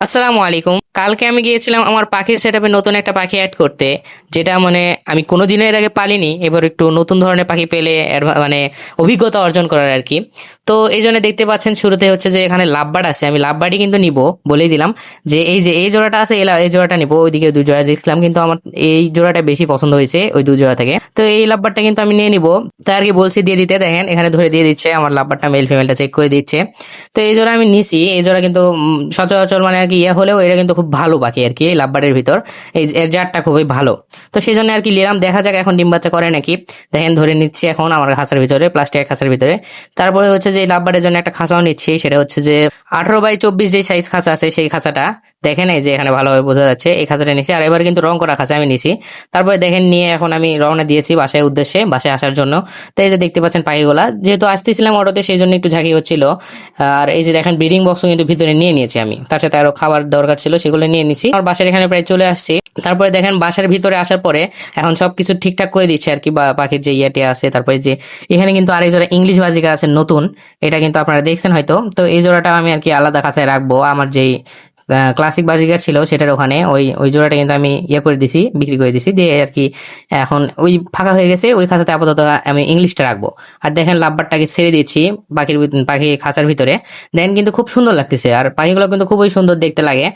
আসসালামু আলাইকুম কালকে আমি গিয়েছিলাম আমার পাখির সেটআপে নতুন একটা পাখি অ্যাড করতে, যেটা মানে আমি কোনো কোনোদিনও এর আগে পালিনি, এবার একটু নতুন ধরনের পাখি পেলে মানে অভিজ্ঞতা অর্জন করার আর কি। তো এই জন্য দেখতে পাচ্ছেন শুরুতে হচ্ছে যে এখানে লাভবার্ড আছে, আমি লাভবার্ডই কিন্তু নিব বলেই দিলাম যে এই যে এই জোড়াটা আছে এই জোড়াটা নিব, ওইদিকে দুই জোড়া দেখছিলাম কিন্তু আমার এই জোড়াটা বেশি পছন্দ হয়েছে ওই দুই জোড়া থেকে। তো এই লাভবারটা কিন্তু আমি নিয়ে নিব। তাই আর কি বলছি দিয়ে দিতে, দেখেন এখানে ধরে দিয়ে দিচ্ছে, আমার লাভবারটা মেল ফিমেলটা চেক করে দিচ্ছে। তো এই জোড়া আমি নিছি, এই জোড়া কিন্তু সচরাচর মানে আর কি ইয়ে হলেও এটা কিন্তু খুব ভালো বাকি আর কি, এই লাভবারের ভিতর। এই এর জারটা খুবই ভালো। তো সেই জন্য আর কি নিলাম, দেখা যাক এখন ডিম বাচ্চা করে নাকি। দেখেন, ধরে নিচ্ছি এখন আমার খাসার ভিতরে প্লাস্টিকের খাসার ভিতরে। তারপরে হচ্ছে যে লাভবারের জন্য একটা খাঁচাও নিচ্ছি, সেটা হচ্ছে যে, আঠারো বাই চব্বিশ যে সাইজ খাঁচা আছে, সেই খাঁচাটা দেখেন এই যে এখানে ভালোভাবে বোঝা যাচ্ছে। এই খাঁচাটা নিচ্ছি আর এবার কিন্তু রং করা খাঁচা আমি নিছি তারপরে দেখেন নিয়ে এখন আমি রওনা দিয়েছি বাসায় উদ্দেশ্যে, বাসায় আসার জন্য। তো এই যে দেখতে পাচ্ছেন পাখিগুলা। যেহেতু আসতেছিলাম অটোতে সেই জন্য একটু ঝাঁকি হচ্ছিল। আর এই যে দেখেন ব্রিডিং বক্সও কিন্তু ভিতরে নিয়ে নিয়েছি আমি। তার সাথে আরও খাবার দরকার ছিল, সেগুলো নিয়ে নিছি। আর বাসার এখানে প্রায় চলে আসছি। তারপরে দেখেন বাসার ভিতরে আসার পরে এখন সবকিছু ঠিকঠাক করে দিচ্ছে আর কি বা পাখির যে ইয়েটি আছে। তারপরে যে এখানে কিন্তু আরেক জোড়া ইংলিশ বাজিকা আছে নতুন। এটা কিন্তু আপনারা দেখছেন হয়তো। তো এই জোড়াটা আমি আর কি আলাদা খাঁচায় রাখব। আমার যেই ক্লাসিক বাজিকার ছিল সেটার ওখানে। ওই ওই জোড়াটা কিন্তু আমি ইয়ে করে দিছি, বিক্রি করে দিছি, দিয়ে আর কি এখন ওই ফাঁকা হয়ে গেছে, ওই খাঁচাতে আপাতত আমি ইংলিশটা রাখব। আর দেখেন লাভবারটাকে ছেড়ে দিচ্ছি পাখির পাখি খাঁচার ভিতরে। দেন কিন্তু খুব সুন্দর লাগতেছে, আর পাখিগুলো কিন্তু খুবই সুন্দর দেখতে লাগে।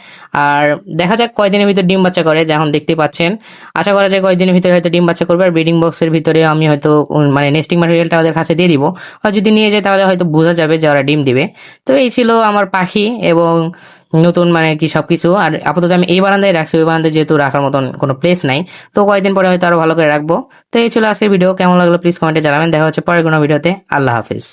আর দেখা যাক কয়দিনের ভিতর ডিম বাচ্চা করে যেমন দেখতে পাচ্ছেন। আশা করা যায় কয়েকদিনের ভিতরে হয়তো ডিম বাচ্চা করবে, আর ব্রিডিং বক্সের ভিতরে আমি হয়তো মানে নেস্টিং ম্যাটেরিয়ালটা ওদের কাছে দিয়ে দিব। আর যদি নিয়ে যায় তাহলে হয়তো বোঝা যাবে যে ওরা ডিম দিবে। তো এই ছিল আমার পাখি এবং নতুন মানে কি সব কিছু আর আপাতত আমি এই বারান্দায় রাখছি, ওই বারান্দায় যেহেতু রাখার মতন কোনো প্লেস নাই। তো কয়েকদিন পরে হয়তো আরও ভালো করে রাখব। তো এই ছিল আজকের ভিডিও কেমন লাগল প্লিজ কমেন্টে জানাবেন। দেখা হচ্ছে পরের কোনো ভিডিওতে আল্লাহ হাফিজ।